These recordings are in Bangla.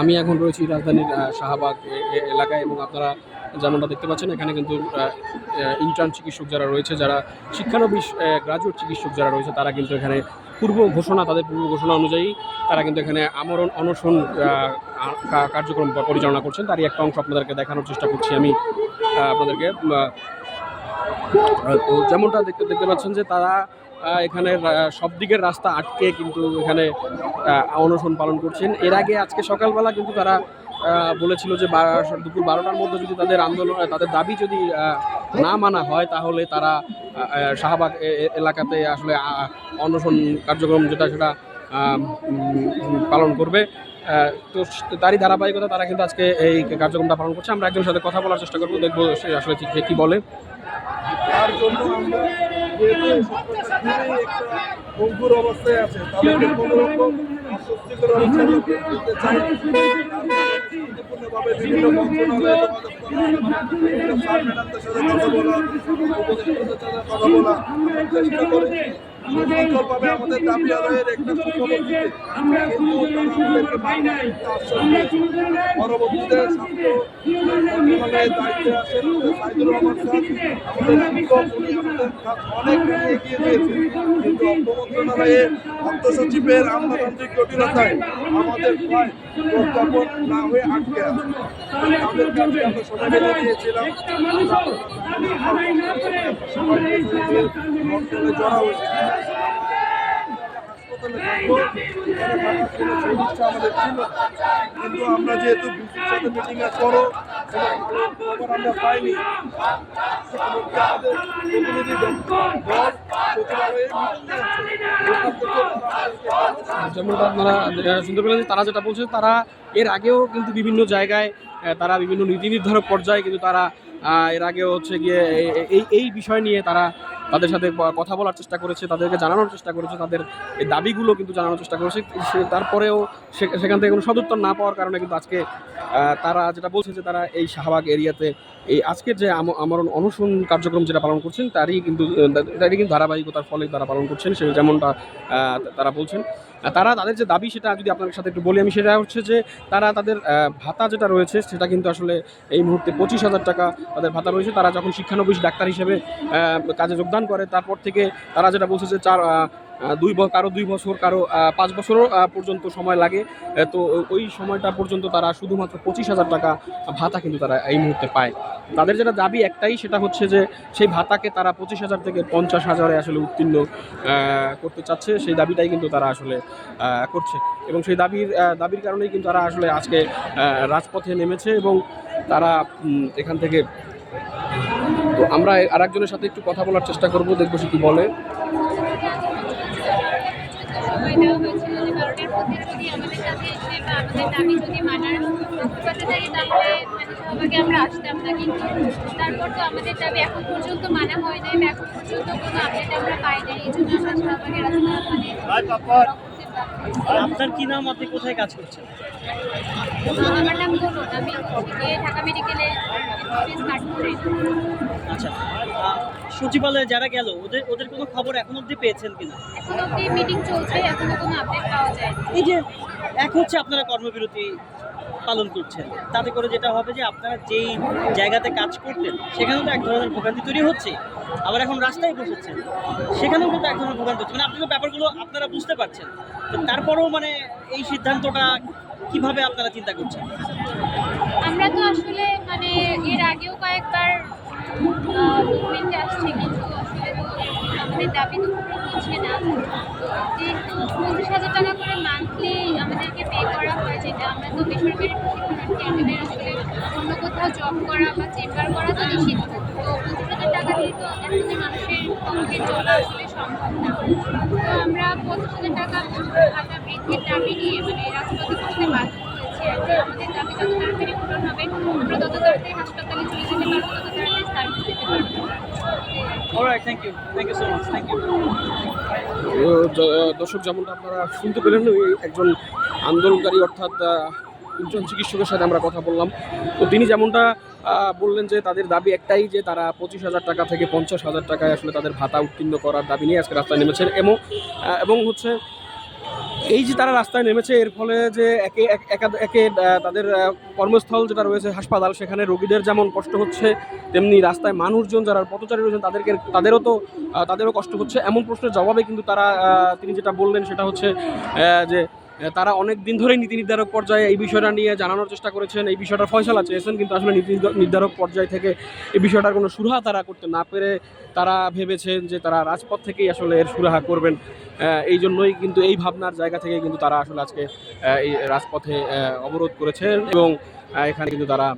আমি এখন রয়েছি রাজধানীর শাহবাগ এলাকায় এবং আপনারা যেমনটা দেখতে পাচ্ছেন, এখানে কিন্তু ইন্টার্ন চিকিৎসক যারা রয়েছে, যারা শিক্ষানবিশ গ্রাজুয়েট চিকিৎসক যারা রয়েছে, তারা কিন্তু এখানে পূর্ব ঘোষণা, তাদের পূর্ব ঘোষণা অনুযায়ী তারা কিন্তু এখানে আমরণ, অনশন কার্যক্রম পরিচালনা করছেন। তারই একটা অংশ আপনাদেরকে দেখানোর চেষ্টা করছি আমি আপনাদেরকে তো যেমনটা দেখতে দেখতে পাচ্ছেন যে তারা এখানে সব দিকের রাস্তা আটকে কিন্তু এখানে অনশন পালন করছেন। এর আগে আজকে সকালবেলা কিন্তু তারা বলেছিল যে দুপুর বারোটার মধ্যে যদি তাদের আন্দোলন তাদের দাবি যদি না মানা হয়, তাহলে তারা শাহবাগ এলাকাতে আসলে অনশন কার্যক্রম যেটা, সেটা পালন করবে। তো তারই ধারাবাহিকতা তারা কিন্তু আজকে এই কার্যক্রমটা পালন করছে। আমরা একজনের সাথে কথা বলার চেষ্টা করব, দেখব সে আসলে ঠিক কি বলে। একটা গম্ভীর অবস্থায় আছে। তাদেরকে কোনো রকম স্বস্তিকর অবস্থা দিতে চাই শান্তিপূর্ণভাবে বিভিন্ন মন্ত্রণালয়ে যোগাযোগ করা কথা বলা উপদেষ্টাদের সাথে কথা বলা চেষ্টা করেছি সুশৃঙ্খলভাবে আমাদের দাবি আদায়ের একটা আমাদেরকে বারবার একটা পরবর্তীতে দায়িত্বে আসেন সাইদুর রহমান অনেক এগিয়ে দিয়েছে কিন্তু অর্থ মন্ত্রণালয়ে অর্থ সচিবের আমলাতান্ত্রিক জটিলতায় আমাদের প্রায় প্রজ্ঞাপন না হয়ে আটকে আছে। তাদের কাছে আমরা সবাই দিয়েছিলাম জড়া হয়েছে। কিন্তু আমরা যেহেতু বিসির সাথে মিটিং এর পরও কোনো ভালো খবর আমরা পাইনি যেমনটা আপনারা শুনতে তারা যেটা বলছে তারা এর আগেও কিন্তু বিভিন্ন জায়গায় তারা বিভিন্ন নীতি নির্ধারক পর্যায়ে কিন্তু তারা এর আগেও হচ্ছে গিয়ে এই এই বিষয় নিয়ে তারা তাদের সাথে কথা বলার চেষ্টা করেছে, তাদেরকে জানানোর চেষ্টা করেছে, তাদের এই দাবিগুলো কিন্তু জানানোর চেষ্টা করেছে। তারপরেও সেখান থেকে কোনো সদুত্তর না পাওয়ার কারণে কিন্তু আজকে তারা যেটা বলছে যে তারা এই শাহবাগ এরিয়াতে এই আজকের যে আম- আমরণ অনশন কার্যক্রম যেটা পালন করছেন, তারই কিন্তু এটারই কিন্তু ধারাবাহিকতার ফলে তারা পালন করছেন, সে যেমনটা তারা বলছেন। তারা, তাদের যে দাবি সেটা যদি আপনাদের সাথে একটু বলি আমি, সেটা হচ্ছে যে তারা তাদের ভাতা যেটা রয়েছে সেটা কিন্তু আসলে এই মুহূর্তে পঁচিশ হাজার টাকা তাদের ভাতা রয়েছে। তারা যখন শিক্ষানবিশ ডাক্তার হিসেবে কাজে যোগদান করে, তারপর থেকে তারা যেটা বলছে যে চার দুই কারও দুই বছর, কারও পাঁচ বছরও পর্যন্ত সময় লাগে। তো ওই সময়টা পর্যন্ত তারা শুধুমাত্র পঁচিশ হাজার টাকা ভাতা কিন্তু তারা এই মুহূর্তে পায়। তাদের যেটা দাবি একটাই, সেটা হচ্ছে যে সেই ভাতাকে তারা পঁচিশ হাজার থেকে পঞ্চাশ হাজারে আসলে উত্তীর্ণ করতে চাচ্ছে। সেই দাবিটাই কিন্তু তারা আসলে করছে। এবং সেই দাবির দাবির কারণেই কিন্তু তারা আসলে আজকে রাজপথে নেমেছে এবং তারা এখান থেকে তো আমরা আর একজনের সাথে একটু কথা বলার চেষ্টা করব, দেখব সে কি বলে। আমাদের সাথে এসে বা আমাদের দাবি। যদি মানার পক্ষপাতে থাকে তাহলে মানে আমরা আসতাম না কিন্তু তারপর তো আমাদের দাবি এখন পর্যন্ত মানা হয় নাই বা এখন পর্যন্ত কোনো আপডেট আমরা পাই নাই। এই জন্য আমরা রাস্তা মানে করতে হয়েছি। আপনার কি নাম? আপনি কোথায় কাজ করছেন? আমার নাম আমি ঢাকা মেডিকেলে আচ্ছা। সচিবালয়ে যারা গেল ওদের ওদের কোনো খবর এখন অবধি পেয়েছেন কিনা? এখন অব্দি মিটিং চলছে এখনও কোনো আপডেট পাওয়া যায় এই যে এক হচ্ছে আপনারা কর্মবিরতি পালন করছেন। তাতে করে যেটা হবে যে আপনারা যেই জায়গাতে কাজ করতেন সেখানেও তো এক ধরনের ভোগান্তি তৈরি হচ্ছে। আবার এখন রাস্তায় বসেছেন সেখানেও কিন্তু এক ধরনের ভোগান্তি হচ্ছে। মানে আপনি তো ব্যাপারগুলো আপনারা বুঝতে পারছেন। তারপরেও মানে এই সিদ্ধান্তটা কীভাবে আপনারা চিন্তা করছেন? আমরা তো আসলে মানে এর আগেও কয়েকবার মুভমেন্টে আসছে কিন্তু আমাদের দাবি তো হচ্ছে না। যেহেতু পঁচিশ হাজার টাকা করে মান্থলি আমাদেরকে পে করা হয়, যেটা আমরা তো বেসরকারি প্রশিক্ষণার্থী আমাদের আসলে অন্য কোথাও জব করা বা চেম্বার করা তো নিষিদ্ধ। তো পঁচিশ হাজার টাকা দিয়ে তো একজন মানুষের পক্ষে চলা আসলে সম্ভব না। তো আমরা পঁচিশ হাজার টাকা ভাতা বৃদ্ধির দাবি নিয়ে মানে রাজপথে বসতে বাধ্য দর্শক, যেমনটা আপনারা শুনতে পেলেন একজন আন্দোলনকারী, অর্থাৎ একজন চিকিৎসকের সাথে আমরা কথা বললাম। তো তিনি যেমনটা বললেন যে তাদের দাবি একটাই যে তারা পঁচিশ হাজার টাকা থেকে পঞ্চাশ হাজার টাকায় আসলে তাদের ভাতা উত্তীর্ণ করার দাবি নিয়ে আজকে রাস্তায় নেমেছেন। এবং এবং হচ্ছে এই যে তারা রাস্তায় নেমেছে, এর ফলে যে একে, এক- তাদের কর্মস্থল যেটা রয়েছে, হাসপাতাল, সেখানে রোগীদের যেমন কষ্ট হচ্ছে, তেমনি রাস্তায় মানুষজন যারা পথচারী রয়েছেন, তাদেরকে, তাদেরও তো তাদেরও কষ্ট হচ্ছে। এমন প্রশ্নের জবাবে কিন্তু তারা তিনি যেটা বললেন সেটা হচ্ছে যে তারা অনেক দিন ধরেই নীতি নির্ধারক পর্যায়ে এই বিষয়টা নিয়ে জানানোর চেষ্টা করেছেন। এই বিষয়টার ফয়সলা চেয়েছেন, কিন্তু আসলে নীতি নির্ধারক পর্যায় থেকে এই বিষয়টার কোনো সুরাহা তারা করতে না পেরে তারা ভেবেছেন যে তারা রাজপথ থেকেই আসলে এর সুরাহা করবেন। এই জন্যই কিন্তু এই ভাবনার জায়গা থেকে কিন্তু তারা আসলে আজকে এই রাজপথে অবরোধ করেছেন এবং এখানে কিন্তু তারা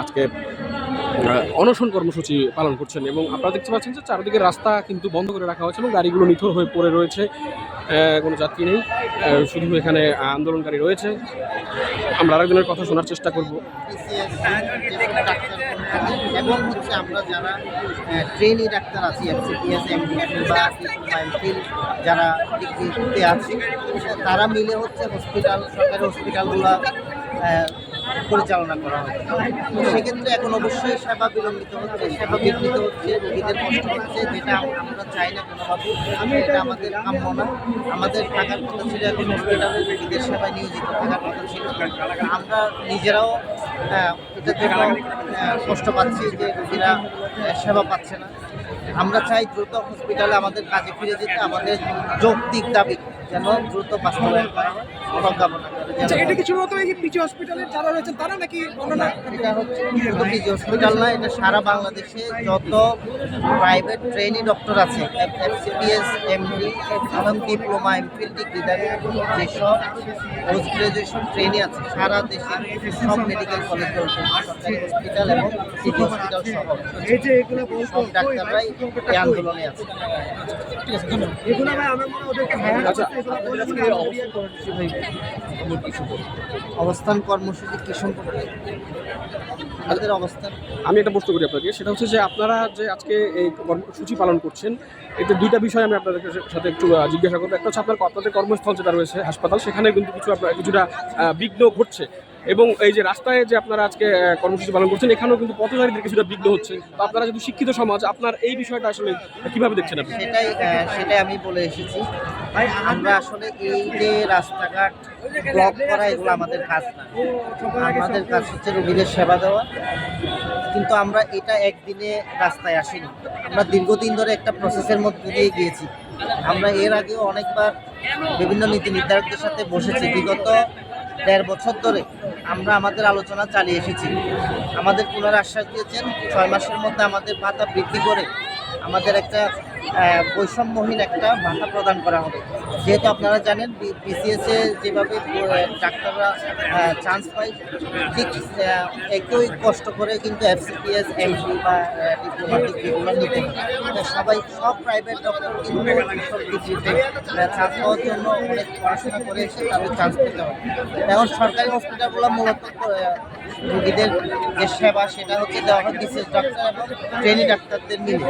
আজকে অনশন কর্মসূচি পালন করছেন এবং আপনারা দেখতে পাচ্ছেন যে চারিদিকে রাস্তা কিন্তু বন্ধ করে রাখা হয়েছে এবং গাড়িগুলো নিথর হয়ে পড়ে রয়েছে। কোনো যাত্রী নেই। শুধু এখানে আন্দোলনকারী রয়েছে। আমরা আরেকজনের কথা শোনার চেষ্টা করব। এবং হচ্ছে আমরা যারা ট্রেনি ডাক্তার আছি এফসিপিএস এমডিএল বা যারা আছি, তারা মিলে হচ্ছে হসপিটাল সরকারি হসপিটালগুলো পরিচালনা করা হয়। সেক্ষেত্রে এখন অবশ্যই সেবা বিলম্বিত হচ্ছে, সেবা বিঘ্নিত হচ্ছে রোগীদের কষ্ট হচ্ছে, যেটা আমরা চাই না কোনোভাবে এটা আমাদের কাম্য না। আমাদের থাকার কথা ছিল এখন হসপিটালে রোগীদের সেবায় নিয়োজিত থাকার কথা ছিল। আমরা নিজেরাও এটার কষ্ট পাচ্ছি যে রোগীরা সেবা পাচ্ছে না। আমরা চাই দ্রুত হসপিটালে আমাদের কাজে ফিরে যেতে, আমাদের যৌক্তিক দাবি যেন দ্রুত বাস্তবায়ন করা হয়। আচ্ছা এটা কি শুধুমাত্র এই যে পিচি হসপিটালের যারা রয়েছেন তারা নাকি অন্যান্য এটা হচ্ছে পিজি হসপিটাল না এটা সারা বাংলাদেশে যত প্রাইভেট ট্রেনি ডক্টর আছে এফসিপিএস এমডি এবং ডিপ্লোমা এমফিল ডিগ্রিধারী যেসব পোস্ট গ্রাজুয়েশন ট্রেনি আছে সারা দেশে সব মেডিকেল কলেজ রয়েছে হসপিটাল এবং সিটি হসপিটাল সহ এই যে এগুলো সব ডাক্তাররাই এই আন্দোলনে আছে। এগুলো ভাই আমার মনে হয় ওদেরকে আচ্ছা। অবস্থান কর্মসূচি কি সম্পর্কে? আমাদের অবস্থান? আমি একটা প্রশ্ন করি আপনাকে সেটা হচ্ছে যে আপনারা যে আজকে এই কর্মসূচি পালন করছেন এতে দুইটা বিষয় আমি আপনাদের সাথে একটু জিজ্ঞাসা করব। একটা হচ্ছে আপনার আপনাদের কর্মস্থল যেটা রয়েছে হাসপাতাল সেখানে কিন্তু কিছু আপনার কিছুটা বিঘ্ন ঘটছে। এবং এই যে রাস্তায় যে আপনারা আজকে কর্মসূচি পালন করছেন, এখানেও কিন্তু পথচারীদের কিছুটা বিঘ্ন হচ্ছে। তো আপনারা যদি শিক্ষিত সমাজ, আপনার এই বিষয়টা আসলে কীভাবে দেখছেন আপনি? সেটাই সেটাই আমি বলে এসেছি। আমরা আসলে এই যে রাস্তাঘাট ব্লক করা, এগুলো আমাদের কাজ না। আমাদের কাজ হচ্ছে রোগীদের সেবা দেওয়া। কিন্তু আমরা এটা একদিনে রাস্তায় আসিনি। আমরা দীর্ঘদিন ধরে একটা প্রসেসের মধ্যে দিয়ে গিয়েছি। আমরা এর আগেও অনেকবার বিভিন্ন নীতি নির্ধারকদের সাথে বসেছি। বিগত দেড় বছর ধরে আমরা আমাদের আলোচনা চালিয়ে এসেছি। আমাদের পুনর আশ্বাস দিয়েছেন, ছয় মাসের মধ্যে আমাদের ভাতা বৃদ্ধি করে আমাদের একটা বৈষম্যহীন একটা ভাতা প্রদান করা হবে। যেহেতু আপনারা জানেন বিসিএস যেভাবে ডাক্তাররা চান্স পায়, ঠিক একই কষ্ট করে কিন্তু এফসিপিএস এমপি বা ডিপ্লোমা ডিগ্রিগুলো নিতে সবাই, সব প্রাইভেট ডক্টর কিন্তু সব ডিগ্রিতে চান্স পাওয়ার জন্য অনেক পড়াশোনা করে এসে তাদের চান্স পেতে হয়। এখন সরকারি হসপিটালগুলো মূলত রোগীদের যে সেবা, সেটা হচ্ছে দেওয়া হয় বিশেষ ডাক্তার এবং ট্রেনি ডাক্তারদের মিলে।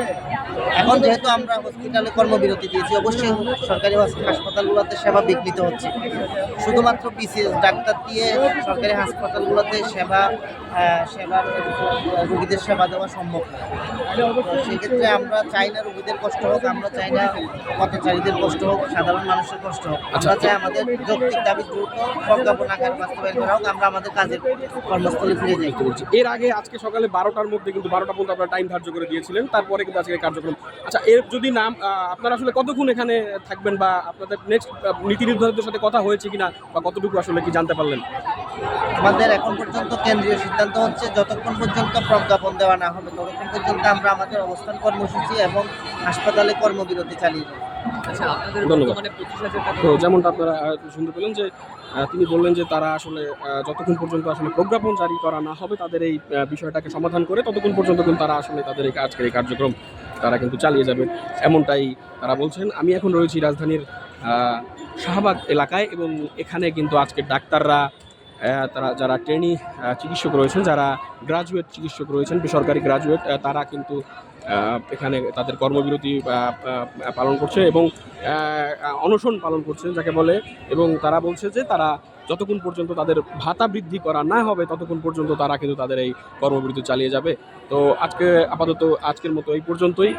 এখন যেহেতু আমরা হসপিটালে কর্মবিরতি দিয়েছি, অবশ্যই সরকারি হাস- হাসপাতালগুলোতে সেবা বিঘ্নিত হচ্ছে। শুধুমাত্র বিসিএস ডাক্তার দিয়ে সরকারি হাসপাতালগুলোতে সেবা সেবার রোগীদের সেবা দেওয়া সম্ভব না। তো সেক্ষেত্রে আমরা চাই না রোগীদের কষ্ট হোক আমরা চাই না পথচারীদের কষ্ট হোক সাধারণ মানুষের কষ্ট হোক। আমরা চাই আমাদের যৌক্তিক দাবি দ্রুত প্রজ্ঞাপন আকারে বাস্তবায়ন করা হোক আমরা আমাদের কাজের কর্মস্থলে ফিরে যাই। এর আগে আজকে সকালে বারোটার মধ্যে কিন্তু বারোটা পর্যন্ত আপনারা টাইম ধার্য করে দিয়েছিলেন তারপরে কিন্তু আজকে কার্যক্রম। আচ্ছা এর যদি নাম আপনারা আসলে কতক্ষণ এখানে থাকবেন বা আপনাদের নেক্সট নীতি নির্ধারকদের সাথে কথা হয়েছে কিনা বা কতটুকু আসলে কি জানতে পারলেন? আমাদের এখন পর্যন্ত কেন্দ্রীয় সিদ্ধান্ত হচ্ছে যতক্ষণ পর্যন্ত প্রজ্ঞাপন দেওয়া না হবে ততক্ষণ পর্যন্ত আমরা আমাদের অবস্থান কর্মসূচি এবং হাসপাতালে কর্মবিরতি চালিয়ে যাব। ধন্যবাদ। তো যেমনটা আপনারা শুনতে পেলেন যে তিনি বললেন যে তারা আসলে যতক্ষণ পর্যন্ত আসলে প্রজ্ঞাপন জারি করা না হবে তাদের এই বিষয়টাকে সমাধান করে ততক্ষণ পর্যন্ত কিন্তু তারা আসলে তাদের এই আজকের এই কার্যক্রম তারা কিন্তু চালিয়ে যাবে। এমনটাই তারা বলছেন। আমি এখন রয়েছি রাজধানীর শাহবাগ এলাকায় এবং এখানে কিন্তু আজকে ডাক্তাররা তারা যারা ট্রেনি চিকিৎসক রয়েছেন, যারা গ্রাজুয়েট চিকিৎসক রয়েছেন, বেসরকারি গ্রাজুয়েট তারা কিন্তু এখানে তাদের কর্মবিরতি পালন করছে এবং অনশন পালন করছে, যাকে বলে, এবং তারা বলছে যে তারা যতক্ষণ পর্যন্ত তাদের ভাতা বৃদ্ধি করা না হবে, ততক্ষণ পর্যন্ত তারা কিন্তু তাদের এই কর্মবিরতি চালিয়ে যাবে। তো আজকে আপাতত আজকের মতো এই পর্যন্তই।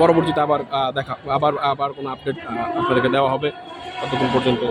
পরবর্তীতে আবার দেখা, আবার আবার কোনো আপডেট আপনাদেরকে দেওয়া হবে। ততক্ষণ পর্যন্ত